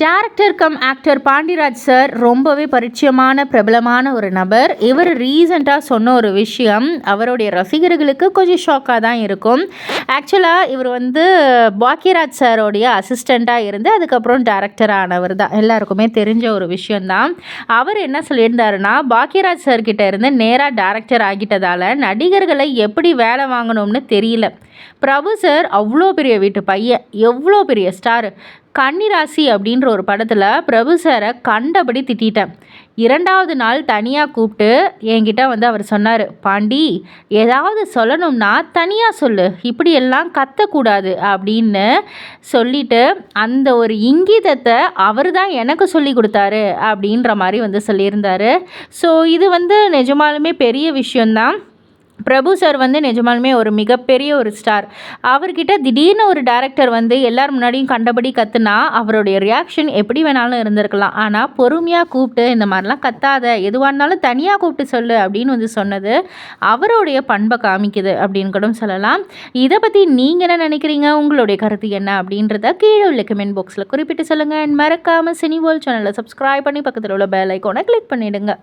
Director cum actor Pandiraj sir ரொம்பவே பரிச்சயமான பிரபலமான ஒரு நபர். இவர் ரீசண்டாக சொன்ன ஒரு விஷயம் அவருடைய ரசிகர்களுக்கு கொஞ்சம் ஷாக்காக தான் இருக்கும். ஆக்சுவலாக இவர் வந்து பாக்கியராஜ் சாரோடைய அசிஸ்டண்ட்டாக இருந்து அதுக்கப்புறம் டேரக்டர் ஆனவர் தான். எல்லாருக்குமே தெரிஞ்ச ஒரு விஷயந்தான் அவர் என்ன சொல்லியிருந்தாருன்னா பாக்கியராஜ் சார்கிட்ட இருந்து நேராக டேரக்டர் ஆகிட்டதால் நடிகர்களை எப்படி வேலை வாங்கணும்னு தெரியல. பிரபு சார் அவ்வளோ பெரிய வீட்டு பையன் எவ்வளோ பெரிய ஸ்டார் கன்னிராசி அப்படின்ற ஒரு படத்தில் பிரபு சாரை கண்டபடி திட்டிட்டேன். இரண்டாவது நாள் தனியாக கூப்பிட்டு என்கிட்ட வந்து அவர் சொன்னார் பாண்டி ஏதாவது சொல்லணும்னா தனியாக சொல்லு இப்படியெல்லாம் கத்தக்கூடாது அப்படின்னு சொல்லிட்டு அந்த ஒரு இங்கீதத்தை அவர் தான் எனக்கு சொல்லி கொடுத்தாரு அப்படின்ற மாதிரி வந்து சொல்லியிருந்தார். ஸோ இது வந்து நிஜமாலுமே பெரிய விஷயந்தான் பிரபு சார் வந்து நிஜமாலுமே ஒரு மிகப்பெரிய ஒரு ஸ்டார். அவர்கிட்ட திடீர்னு ஒரு டேரக்டர் வந்து எல்லார் முன்னாடியும் கண்டபடி கத்துனா அவருடைய ரியாக்ஷன் எப்படி வேணாலும் இருந்திருக்கலாம். ஆனால் பொறுமையாக கூப்பிட்டு இந்த மாதிரிலாம் கத்தாத எதுவாக இருந்தாலும் தனியாக கூப்பிட்டு சொல்லு அப்படின்னு வந்து சொன்னது அவருடைய பண்பை காமிக்குது அப்படின்னு கூட சொல்லலாம். இதை பற்றி நீங்கள் என்ன நினைக்கிறீங்க? உங்களுடைய கருத்து என்ன? அப்படின்றத கீழே உள்ள கமெண்ட் பாக்ஸில் குறிப்பிட்டு சொல்லுங்கள் அண்ட் மறக்காமல் சினி வேர்ல்ட் சேனலை சப்ஸ்கிரைப் பண்ணி பக்கத்தில் உள்ள பெல் ஐக்கோனை கிளிக் பண்ணிவிடுங்க